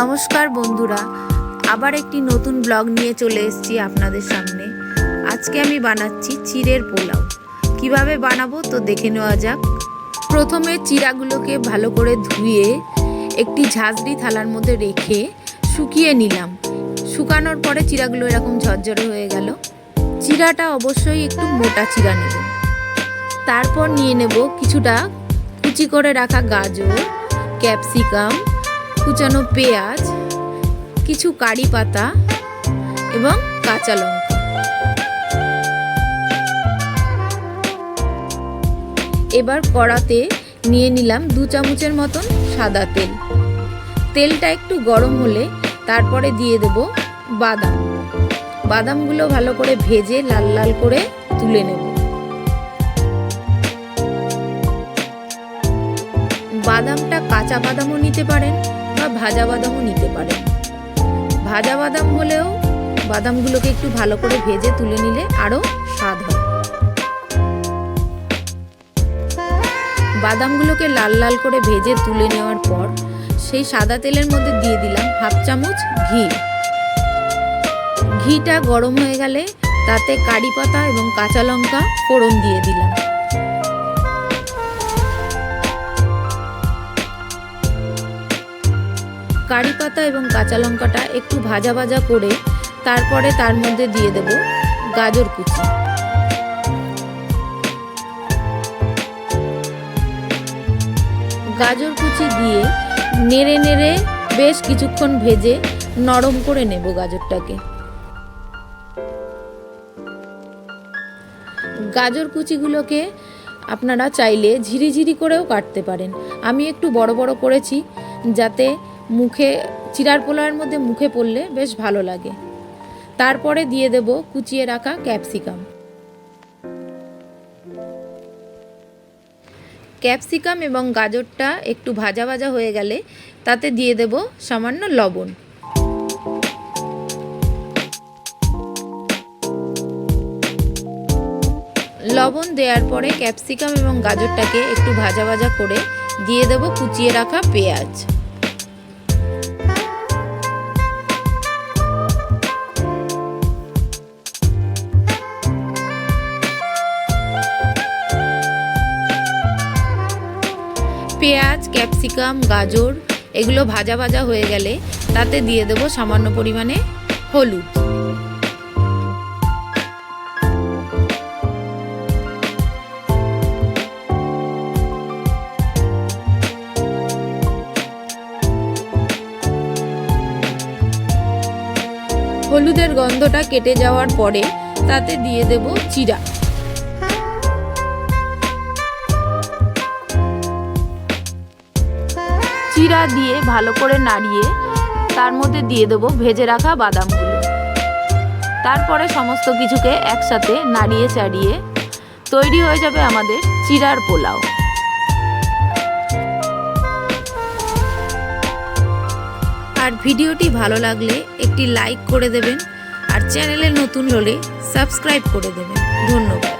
নমস্কার বন্ধুরা, আবার একটি নতুন ব্লগ নিয়ে চলে এসেছি আপনাদের সামনে। আজকে আমি বানাচ্ছি চিড়ের পোলাও। কীভাবে বানাবো তো দেখে নেওয়া যাক। প্রথমে চিড়াগুলোকে ভালো করে ধুয়ে একটি ঝাঁঝরি থালার মধ্যে রেখে শুকিয়ে নিলাম। শুকানোর পরে চিড়াগুলো এরকম ঝরঝরে হয়ে গেল। চিড়াটা অবশ্যই একটু মোটা চিড়া নেবেন। তারপর নিয়ে নেব কিছুটা কুচি করে রাখা গাজর, ক্যাপসিকাম কুচানো পেঁয়াজ, কিছু কারি পাতা এবং কাঁচা লঙ্কা। এবার কড়াতে নিয়ে নিলাম দু চামচের মতন সাদা তেল। তেলটা একটু গরম হলে তারপরে দিয়ে দেব বাদাম। বাদামগুলো ভালো করে ভেজে লাল লাল করে তুলে নেব। বাদামটা কাঁচা বাদামও নিতে পারেন বা ভাজা বাদামও নিতে পারেন। ভাজা বাদাম হলেও বাদামগুলোকে একটু ভালো করে ভেজে তুলে নিলে আরও স্বাদ হয়। বাদামগুলোকে লাল লাল করে ভেজে তুলে নেওয়ার পর সেই সাদা তেলের মধ্যে দিয়ে দিলাম হাফ চামচ ঘি। ঘিটা গরম হয়ে গেলে তাতে কারি পাতা এবং কাঁচা লঙ্কা ফোড়ন দিয়ে দিলাম। কারি পাতা এবং কাঁচা লঙ্কাটা একটু ভাজা ভাজা করে তারপরে তার মধ্যে দিয়ে দেব গাজর কুচি। গাজর কুচি দিয়ে নেড়ে নেড়ে বেশ কিছুক্ষণ ভেজে নরম করে নেব গাজরটাকে। গাজর কুচিগুলোকে আপনারা চাইলে ঝিরিঝিরি করেও কাটতে পারেন। আমি একটু বড় বড় করেছি যাতে মুখে, চিরার পোলাওয়ের মধ্যে মুখে পড়লে বেশ ভালো লাগে। তারপরে দিয়ে দেব কুচিয়ে রাখা ক্যাপসিকাম। ক্যাপসিকাম এবং গাজরটা একটু ভাজা ভাজা হয়ে গেলে তাতে দিয়ে দেব সামান্য লবণ। লবণ দেওয়ার পরে ক্যাপসিকাম এবং গাজরটাকে একটু ভাজা ভাজা করে দিয়ে দেব কুচিয়ে রাখা পেঁয়াজ। পেঁয়াজ, ক্যাপসিকাম, গাজর, এগুলো ভাজা ভাজা হয়ে গেলে তাতে দিয়ে দেব সামান্য পরিমাণে হলুদ। হলুদের গন্ধটা কেটে যাওয়ার পরে তাতে দিয়ে দেব চিরা। চিরা দিয়ে ভালো করে নাড়িয়ে তার মধ্যে দিয়ে দেবো ভেজে রাখা বাদামগুলো। তারপরে সমস্ত কিছুকে একসাথে নাড়িয়ে চাড়িয়ে তৈরি হয়ে যাবে আমাদের চিরার পোলাও। আর ভিডিওটি ভালো লাগলে একটি লাইক করে দেবেন, আর চ্যানেলে নতুন হলে সাবস্ক্রাইব করে দেবেন। ধন্যবাদ।